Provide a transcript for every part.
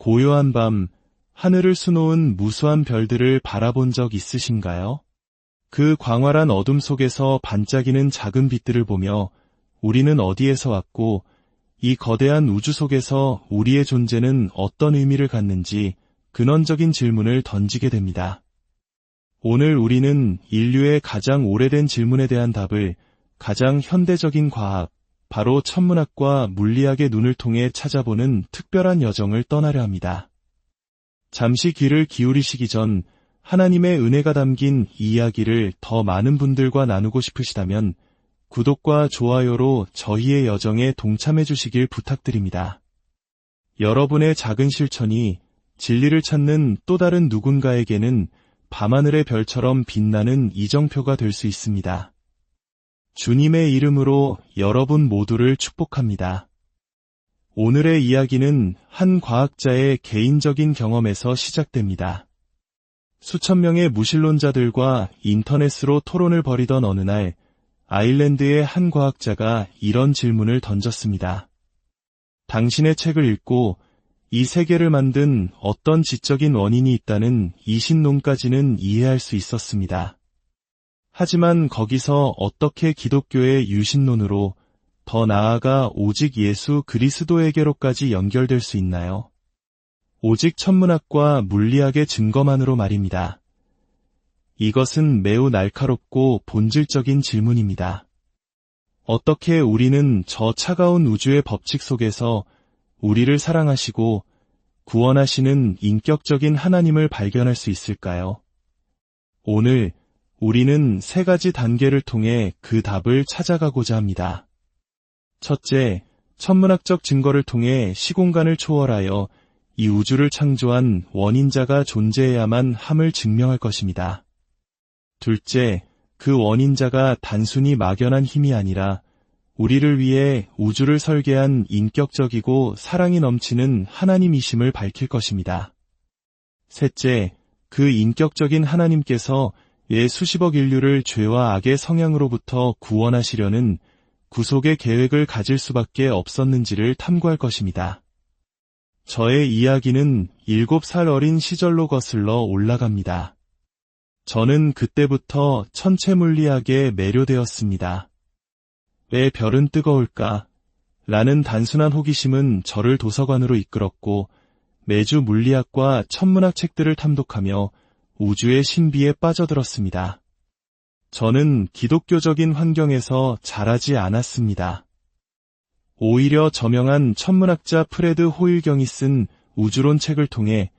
고요한 밤, 하늘을 수놓은 무수한 별들을 바라본 적 있으신가요? 그 광활한 어둠 속에서 반짝이는 작은 빛들을 보며 우리는 어디에서 왔고 이 거대한 우주 속에서 우리의 존재는 어떤 의미를 갖는지 근원적인 질문을 던지게 됩니다. 오늘 우리는 인류의 가장 오래된 질문에 대한 답을 가장 현대적인 과학, 바로 천문학과 물리학의 눈을 통해 찾아보는 특별한 여정을 떠나려 합니다. 잠시 귀를 기울이시기 전 하나님의 은혜가 담긴 이 이야기를 더 많은 분들과 나누고 싶으시다면 구독과 좋아요로 저희의 여정에 동참해 주시길 부탁드립니다. 여러분의 작은 실천이 진리를 찾는 또 다른 누군가에게는 밤하늘의 별처럼 빛나는 이정표가 될 수 있습니다. 주님의 이름으로 여러분 모두를 축복합니다. 오늘의 이야기는 한 과학자의 개인적인 경험에서 시작됩니다. 수천 명의 무신론자들과 인터넷으로 토론을 벌이던 어느 날 아일랜드의 한 과학자가 이런 질문을 던졌습니다. 당신의 책을 읽고 이 세계를 만든 어떤 지적인 원인이 있다는 이 신론까지는 이해할 수 있었습니다. 하지만 거기서 어떻게 기독교의 유신론으로 더 나아가 오직 예수 그리스도에게로까지 연결될 수 있나요? 오직 천문학과 물리학의 증거만으로 말입니다. 이것은 매우 날카롭고 본질적인 질문입니다. 어떻게 우리는 저 차가운 우주의 법칙 속에서 우리를 사랑하시고 구원하시는 인격적인 하나님을 발견할 수 있을까요? 오늘 우리는 세 가지 단계를 통해 그 답을 찾아가고자 합니다. 첫째, 천문학적 증거를 통해 시공간을 초월하여 이 우주를 창조한 원인자가 존재해야만 함을 증명할 것입니다. 둘째, 그 원인자가 단순히 막연한 힘이 아니라 우리를 위해 우주를 설계한 인격적이고 사랑이 넘치는 하나님이심을 밝힐 것입니다. 셋째, 그 인격적인 하나님께서 예 수십억 인류를 죄와 악의 성향으로부터 구원하시려는 구속의 계획을 가질 수밖에 없었는지를 탐구할 것입니다. 저의 이야기는 7살 어린 시절로 거슬러 올라갑니다. 저는 그때부터 천체 물리학에 매료되었습니다. 왜 별은 뜨거울까? 라는 단순한 호기심은 저를 도서관으로 이끌었고 매주 물리학과 천문학 책들을 탐독하며 우주의 신비에 빠져들었습니다. 저는 기독교적인 환경에서 자라지 않았습니다. 오히려 저명한 천문학자 프레드 호일경이 쓴 우주론 책을 통해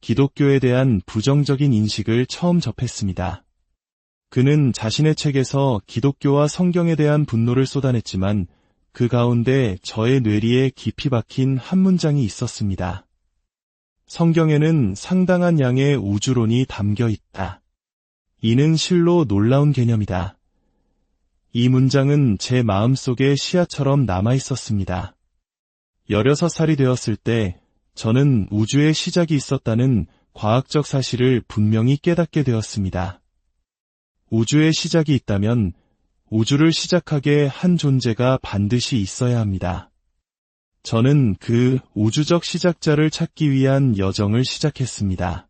기독교에 대한 부정적인 인식을 처음 접했습니다. 그는 자신의 책에서 기독교와 성경에 대한 분노를 쏟아냈지만 그 가운데 저의 뇌리에 깊이 박힌 한 문장이 있었습니다. 성경에는 상당한 양의 우주론이 담겨 있다. 이는 실로 놀라운 개념이다. 이 문장은 제 마음속에 시야처럼 남아 있었습니다. 16살이 되었을 때 저는 우주의 시작이 있었다는 과학적 사실을 분명히 깨닫게 되었습니다. 우주의 시작이 있다면 우주를 시작하게 한 존재가 반드시 있어야 합니다. 저는 그 우주적 시작자를 찾기 위한 여정을 시작했습니다.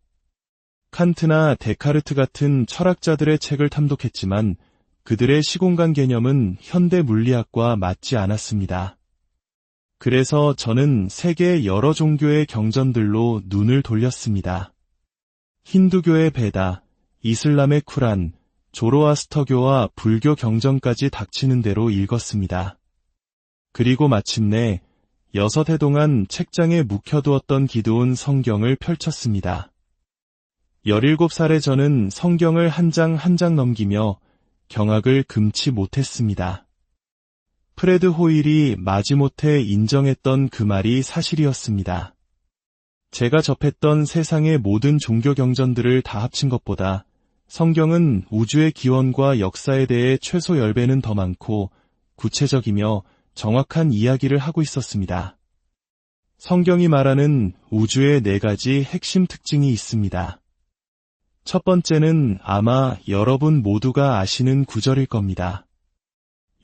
칸트나 데카르트 같은 철학자들의 책을 탐독했지만 그들의 시공간 개념은 현대 물리학과 맞지 않았습니다. 그래서 저는 세계 여러 종교의 경전들로 눈을 돌렸습니다. 힌두교의 베다, 이슬람의 쿠란, 조로아스터교와 불교 경전까지 닥치는 대로 읽었습니다. 그리고 마침내 여섯 해 동안 책장에 묵혀두었던 기도온 성경을 펼쳤습니다. 17살의 저는 성경을 한장 한장 넘기며 경악을 금치 못했습니다. 프레드 호일이 마지못해 인정했던 그 말이 사실이었습니다. 제가 접했던 세상의 모든 종교 경전들을 다 합친 것보다 성경은 우주의 기원과 역사에 대해 최소 10배는 더 많고 구체적이며 정확한 이야기를 하고 있었습니다. 성경이 말하는 우주의 네 가지 핵심 특징이 있습니다. 첫 번째는 아마 여러분 모두가 아시는 구절일 겁니다.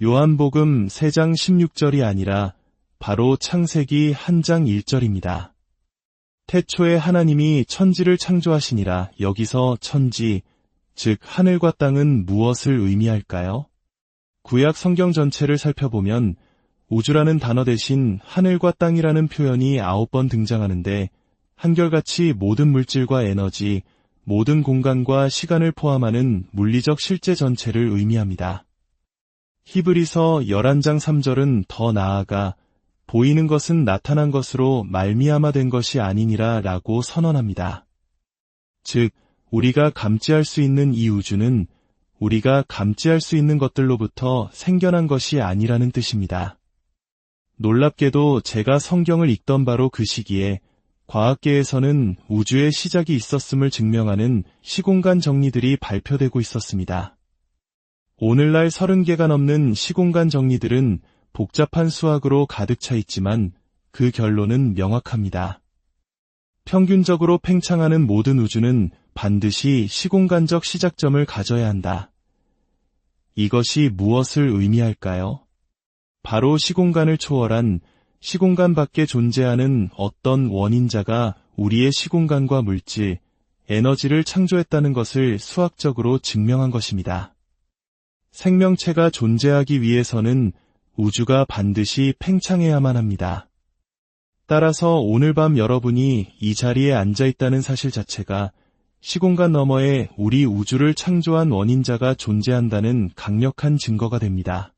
요한복음 3장 16절이 아니라 바로 창세기 한장 1절입니다. 태초에 하나님이 천지를 창조하시니라 여기서 천지, 즉 하늘과 땅은 무엇을 의미할까요? 구약 성경 전체를 살펴보면 우주라는 단어 대신 하늘과 땅이라는 표현이 아홉 번 등장하는데 한결같이 모든 물질과 에너지, 모든 공간과 시간을 포함하는 물리적 실제 전체를 의미합니다. 히브리서 11장 3절은 더 나아가 보이는 것은 나타난 것으로 말미암아 된 것이 아니니라 라고 선언합니다. 즉, 우리가 감지할 수 있는 이 우주는 우리가 감지할 수 있는 것들로부터 생겨난 것이 아니라는 뜻입니다. 놀랍게도 제가 성경을 읽던 바로 그 시기에 과학계에서는 우주의 시작이 있었음을 증명하는 시공간 정리들이 발표되고 있었습니다. 오늘날 30개가 넘는 시공간 정리들은 복잡한 수학으로 가득 차 있지만 그 결론은 명확합니다. 평균적으로 팽창하는 모든 우주는 반드시 시공간적 시작점을 가져야 한다. 이것이 무엇을 의미할까요? 바로 시공간을 초월한 시공간 밖에 존재하는 어떤 원인자가 우리의 시공간과 물질, 에너지를 창조했다는 것을 수학적으로 증명한 것입니다. 생명체가 존재하기 위해서는 우주가 반드시 팽창해야만 합니다. 따라서 오늘 밤 여러분이 이 자리에 앉아 있다는 사실 자체가 시공간 너머에 우리 우주를 창조한 원인자가 존재한다는 강력한 증거가 됩니다.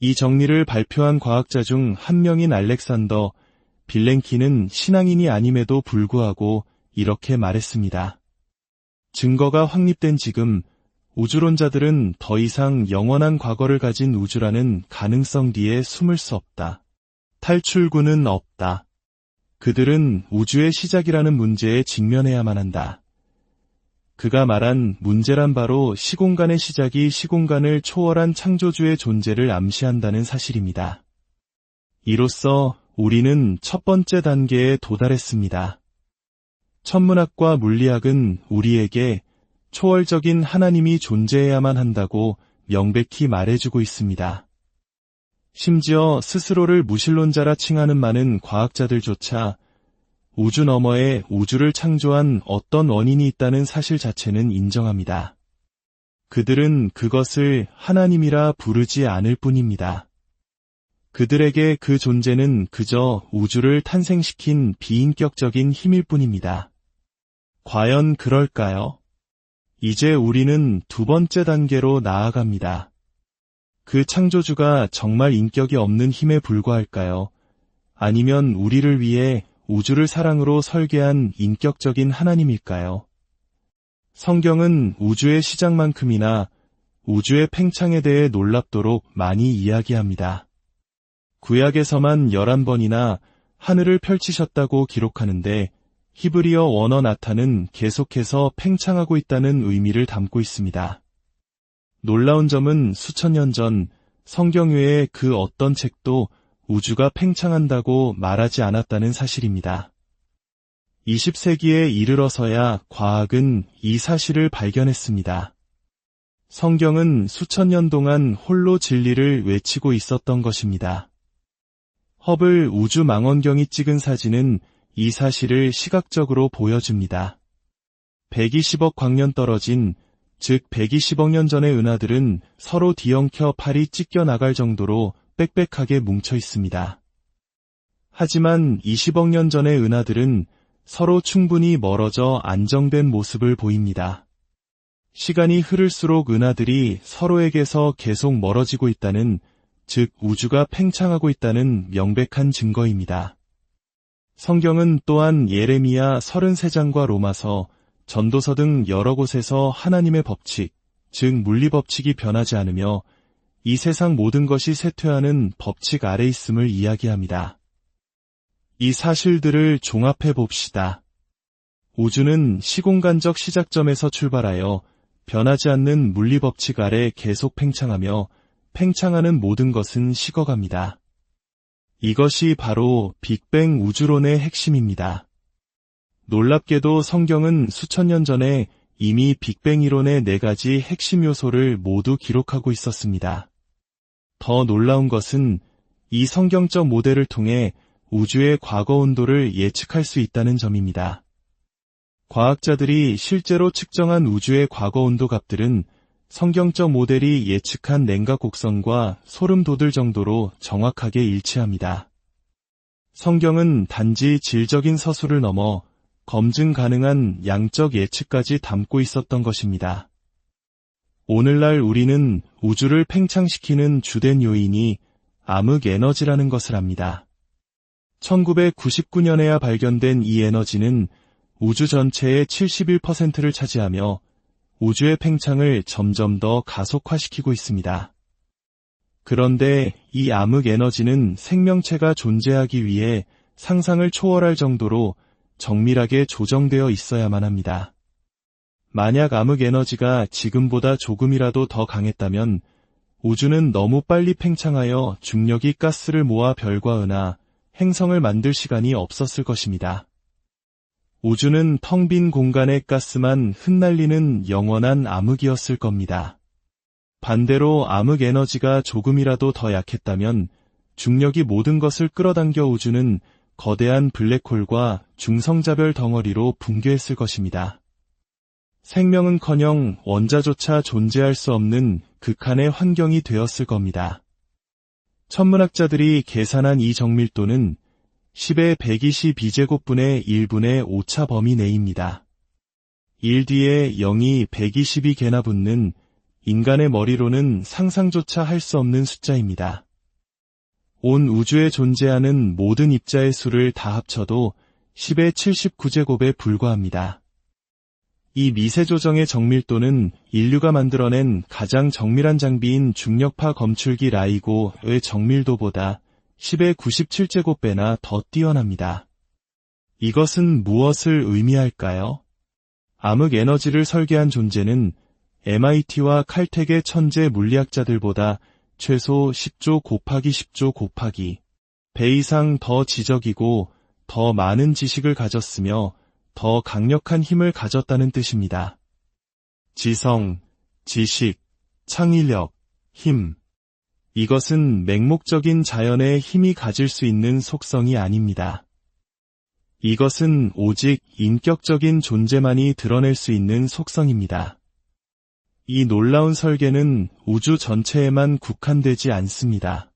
이 정리를 발표한 과학자 중 한 명인 알렉산더 빌랭키는 신앙인이 아님에도 불구하고 이렇게 말했습니다. 증거가 확립된 지금 우주론자들은 더 이상 영원한 과거를 가진 우주라는 가능성 뒤에 숨을 수 없다. 탈출구는 없다. 그들은 우주의 시작이라는 문제에 직면해야만 한다. 그가 말한 문제란 바로 시공간의 시작이 시공간을 초월한 창조주의 존재를 암시한다는 사실입니다. 이로써 우리는 첫 번째 단계에 도달했습니다. 천문학과 물리학은 우리에게 초월적인 하나님이 존재해야만 한다고 명백히 말해주고 있습니다. 심지어 스스로를 무신론자라 칭하는 많은 과학자들조차 우주 너머에 우주를 창조한 어떤 원인이 있다는 사실 자체는 인정합니다. 그들은 그것을 하나님이라 부르지 않을 뿐입니다. 그들에게 그 존재는 그저 우주를 탄생시킨 비인격적인 힘일 뿐입니다. 과연 그럴까요? 이제 우리는 두 번째 단계로 나아갑니다. 그 창조주가 정말 인격이 없는 힘에 불과할까요? 아니면 우리를 위해 우주를 사랑으로 설계한 인격적인 하나님일까요? 성경은 우주의 시작만큼이나 우주의 팽창에 대해 놀랍도록 많이 이야기합니다. 구약에서만 11번이나 하늘을 펼치셨다고 기록하는데 히브리어 원어 나타는 계속해서 팽창하고 있다는 의미를 담고 있습니다. 놀라운 점은 수천 년 전 성경 외에 그 어떤 책도 우주가 팽창한다고 말하지 않았다는 사실입니다. 20세기에 이르러서야 과학은 이 사실을 발견했습니다. 성경은 수천 년 동안 홀로 진리를 외치고 있었던 것입니다. 허블 우주 망원경이 찍은 사진은 이 사실을 시각적으로 보여줍니다. 120억 광년 떨어진, 즉 120억 년 전의 은하들은 서로 뒤엉켜 팔이 찢겨 나갈 정도로 빽빽하게 뭉쳐 있습니다. 하지만 20억 년 전의 은하들은 서로 충분히 멀어져 안정된 모습을 보입니다. 시간이 흐를수록 은하들이 서로에게서 계속 멀어지고 있다는, 즉 우주가 팽창하고 있다는 명백한 증거입니다. 성경은 또한 예레미야 33장과 로마서, 전도서 등 여러 곳에서 하나님의 법칙, 즉 물리법칙이 변하지 않으며 이 세상 모든 것이 쇠퇴하는 법칙 아래 있음을 이야기합니다. 이 사실들을 종합해 봅시다. 우주는 시공간적 시작점에서 출발하여 변하지 않는 물리법칙 아래 계속 팽창하며 팽창하는 모든 것은 식어갑니다. 이것이 바로 빅뱅 우주론의 핵심입니다. 놀랍게도 성경은 수천 년 전에 이미 빅뱅 이론의 네 가지 핵심 요소를 모두 기록하고 있었습니다. 더 놀라운 것은 이 성경적 모델을 통해 우주의 과거 온도를 예측할 수 있다는 점입니다. 과학자들이 실제로 측정한 우주의 과거 온도 값들은 성경적 모델이 예측한 냉각 곡선과 소름 돋을 정도로 정확하게 일치합니다. 성경은 단지 질적인 서술을 넘어 검증 가능한 양적 예측까지 담고 있었던 것입니다. 오늘날 우리는 우주를 팽창시키는 주된 요인이 암흑 에너지라는 것을 압니다. 1999년에야 발견된 이 에너지는 우주 전체의 71%를 차지하며 우주의 팽창을 점점 더 가속화시키고 있습니다. 그런데 이 암흑 에너지는 생명체가 존재하기 위해 상상을 초월할 정도로 정밀하게 조정되어 있어야만 합니다. 만약 암흑 에너지가 지금보다 조금이라도 더 강했다면 우주는 너무 빨리 팽창하여 중력이 가스를 모아 별과 은하, 행성을 만들 시간이 없었을 것입니다. 우주는 텅 빈 공간의 가스만 흩날리는 영원한 암흑이었을 겁니다. 반대로 암흑 에너지가 조금이라도 더 약했다면 중력이 모든 것을 끌어당겨 우주는 거대한 블랙홀과 중성자별 덩어리로 붕괴했을 것입니다. 생명은커녕 원자조차 존재할 수 없는 극한의 환경이 되었을 겁니다. 천문학자들이 계산한 이 정밀도는 10의 122제곱분의 1분의 5차 범위 내입니다. 1 뒤에 0이 122개나 붙는 인간의 머리로는 상상조차 할 수 없는 숫자입니다. 온 우주에 존재하는 모든 입자의 수를 다 합쳐도 10의 79제곱에 불과합니다. 이 미세 조정의 정밀도는 인류가 만들어낸 가장 정밀한 장비인 중력파 검출기 라이고의 정밀도보다 10의 97제곱배나 더 뛰어납니다. 이것은 무엇을 의미할까요? 암흑 에너지를 설계한 존재는 MIT와 칼텍의 천재 물리학자들보다 최소 10조 곱하기 10조 곱하기 배 이상 더 지적이고 더 많은 지식을 가졌으며 더 강력한 힘을 가졌다는 뜻입니다. 지성, 지식, 창의력, 힘. 이것은 맹목적인 자연의 힘이 가질 수 있는 속성이 아닙니다. 이것은 오직 인격적인 존재만이 드러낼 수 있는 속성입니다. 이 놀라운 설계는 우주 전체에만 국한되지 않습니다.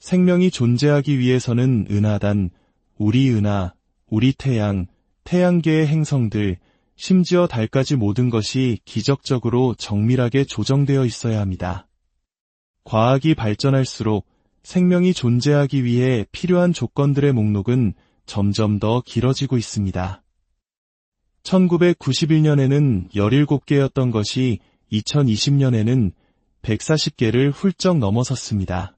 생명이 존재하기 위해서는 은하단, 우리 은하, 우리 태양, 태양계의 행성들, 심지어 달까지 모든 것이 기적적으로 정밀하게 조정되어 있어야 합니다. 과학이 발전할수록 생명이 존재하기 위해 필요한 조건들의 목록은 점점 더 길어지고 있습니다. 1991년에는 17개였던 것이 2020년에는 140개를 훌쩍 넘어섰습니다.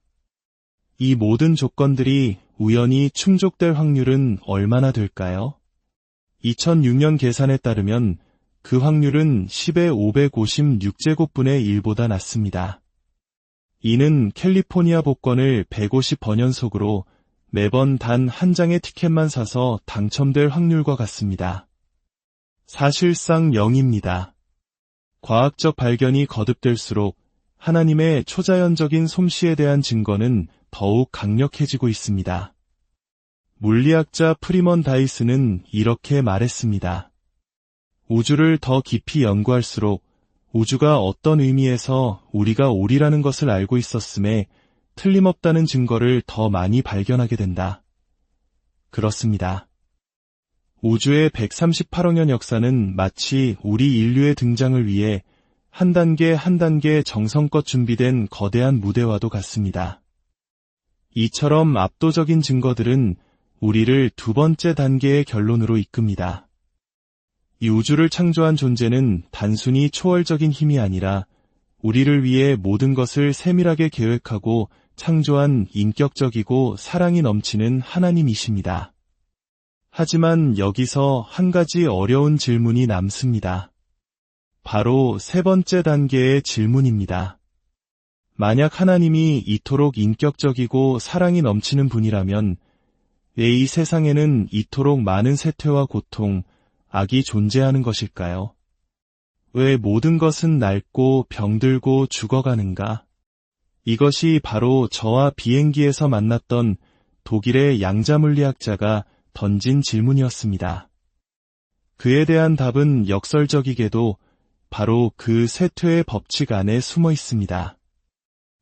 이 모든 조건들이 우연히 충족될 확률은 얼마나 될까요? 2006년 계산에 따르면 그 확률은 10의 556제곱분의 1보다 낮습니다. 이는 캘리포니아 복권을 150번 연속으로 매번 단 한 장의 티켓만 사서 당첨될 확률과 같습니다. 사실상 0입니다. 과학적 발견이 거듭될수록 하나님의 초자연적인 솜씨에 대한 증거는 더욱 강력해지고 있습니다. 물리학자 프리먼 다이스는 이렇게 말했습니다. 우주를 더 깊이 연구할수록 우주가 어떤 의미에서 우리가 오리라는 것을 알고 있었음에 틀림없다는 증거를 더 많이 발견하게 된다. 그렇습니다. 우주의 138억 년 역사는 마치 우리 인류의 등장을 위해 한 단계 한 단계 정성껏 준비된 거대한 무대와도 같습니다. 이처럼 압도적인 증거들은 우리를 두 번째 단계의 결론으로 이끕니다. 이 우주를 창조한 존재는 단순히 초월적인 힘이 아니라 우리를 위해 모든 것을 세밀하게 계획하고 창조한 인격적이고 사랑이 넘치는 하나님이십니다. 하지만 여기서 한 가지 어려운 질문이 남습니다. 바로 세 번째 단계의 질문입니다. 만약 하나님이 이토록 인격적이고 사랑이 넘치는 분이라면 왜 이 세상에는 이토록 많은 세퇴와 고통, 악이 존재하는 것일까요? 왜 모든 것은 낡고 병들고 죽어가는가? 이것이 바로 저와 비행기에서 만났던 독일의 양자물리학자가 던진 질문이었습니다. 그에 대한 답은 역설적이게도 바로 그 쇠퇴의 법칙 안에 숨어 있습니다.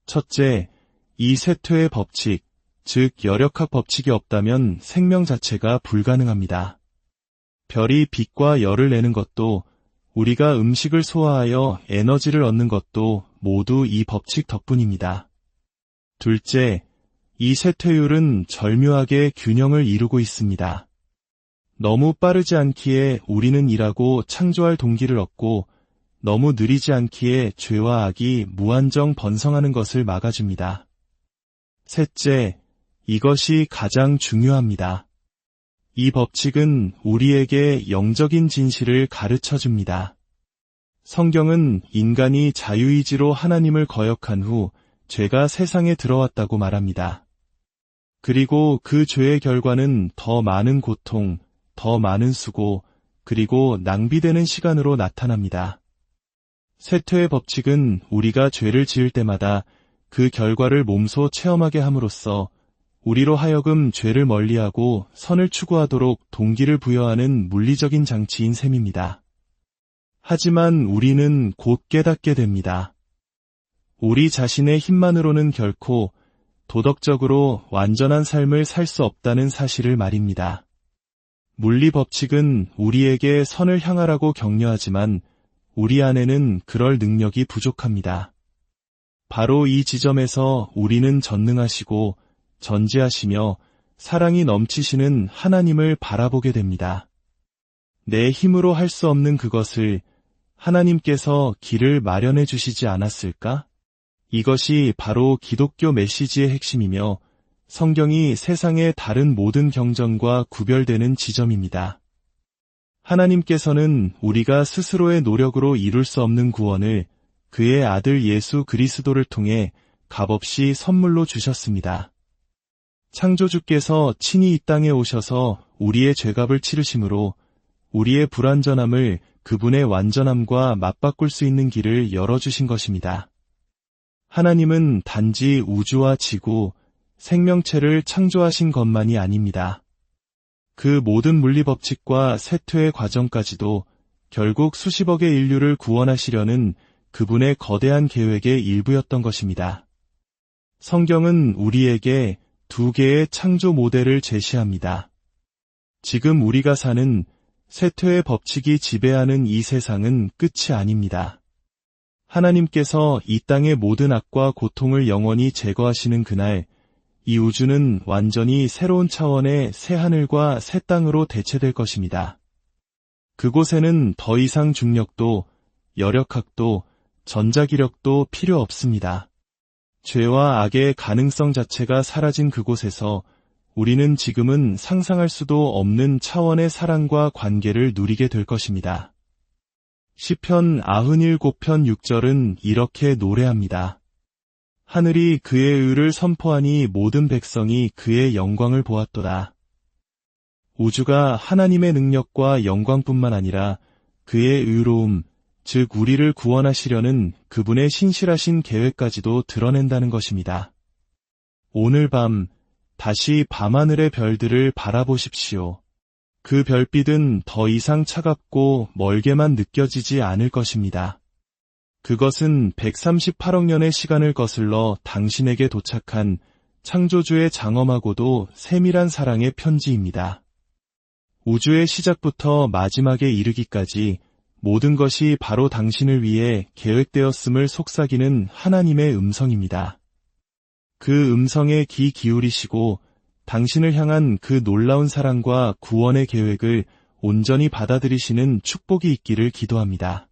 첫째, 이 쇠퇴의 법칙, 즉 열역학 법칙이 없다면 생명 자체가 불가능합니다. 별이 빛과 열을 내는 것도 우리가 음식을 소화하여 에너지를 얻는 것도 모두 이 법칙 덕분입니다. 둘째, 이 쇠퇴율은 절묘하게 균형을 이루고 있습니다. 너무 빠르지 않기에 우리는 일하고 창조할 동기를 얻고 너무 느리지 않기에 죄와 악이 무한정 번성하는 것을 막아줍니다. 셋째, 이것이 가장 중요합니다. 이 법칙은 우리에게 영적인 진실을 가르쳐 줍니다. 성경은 인간이 자유의지로 하나님을 거역한 후 죄가 세상에 들어왔다고 말합니다. 그리고 그 죄의 결과는 더 많은 고통, 더 많은 수고, 그리고 낭비되는 시간으로 나타납니다. 세퇴의 법칙은 우리가 죄를 지을 때마다 그 결과를 몸소 체험하게 함으로써 우리로 하여금 죄를 멀리하고 선을 추구하도록 동기를 부여하는 물리적인 장치인 셈입니다. 하지만 우리는 곧 깨닫게 됩니다. 우리 자신의 힘만으로는 결코 도덕적으로 완전한 삶을 살 수 없다는 사실을 말입니다. 물리 법칙은 우리에게 선을 향하라고 격려하지만 우리 안에는 그럴 능력이 부족합니다. 바로 이 지점에서 우리는 전능하시고 전지하시며 사랑이 넘치시는 하나님을 바라보게 됩니다. 내 힘으로 할 수 없는 그것을 하나님께서 길을 마련해 주시지 않았을까? 이것이 바로 기독교 메시지의 핵심이며 성경이 세상의 다른 모든 경전과 구별되는 지점입니다. 하나님께서는 우리가 스스로의 노력으로 이룰 수 없는 구원을 그의 아들 예수 그리스도를 통해 값없이 선물로 주셨습니다. 창조주께서 친히 이 땅에 오셔서 우리의 죄값을 치르심으로 우리의 불완전함을 그분의 완전함과 맞바꿀 수 있는 길을 열어주신 것입니다. 하나님은 단지 우주와 지구, 생명체를 창조하신 것만이 아닙니다. 그 모든 물리 법칙과 세퇴의 과정까지도 결국 수십억의 인류를 구원하시려는 그분의 거대한 계획의 일부였던 것입니다. 성경은 우리에게 두 개의 창조 모델을 제시합니다. 지금 우리가 사는 세퇴의 법칙이 지배하는 이 세상은 끝이 아닙니다. 하나님께서 이 땅의 모든 악과 고통을 영원히 제거하시는 그날, 이 우주는 완전히 새로운 차원의 새 하늘과 새 땅으로 대체될 것입니다. 그곳에는 더 이상 중력도, 여력학도, 전자기력도 필요 없습니다. 죄와 악의 가능성 자체가 사라진 그곳에서 우리는 지금은 상상할 수도 없는 차원의 사랑과 관계를 누리게 될 것입니다. 시편 97편 6절은 이렇게 노래합니다. 하늘이 그의 의를 선포하니 모든 백성이 그의 영광을 보았도다. 우주가 하나님의 능력과 영광뿐만 아니라 그의 의로움, 즉 우리를 구원하시려는 그분의 신실하신 계획까지도 드러낸다는 것입니다. 오늘 밤 다시 밤하늘의 별들을 바라보십시오. 그 별빛은 더 이상 차갑고 멀게만 느껴지지 않을 것입니다. 그것은 138억 년의 시간을 거슬러 당신에게 도착한 창조주의 장엄하고도 세밀한 사랑의 편지입니다. 우주의 시작부터 마지막에 이르기까지 모든 것이 바로 당신을 위해 계획되었음을 속삭이는 하나님의 음성입니다. 그 음성에 귀 기울이시고 당신을 향한 그 놀라운 사랑과 구원의 계획을 온전히 받아들이시는 축복이 있기를 기도합니다.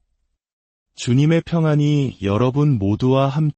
주님의 평안이 여러분 모두와 함께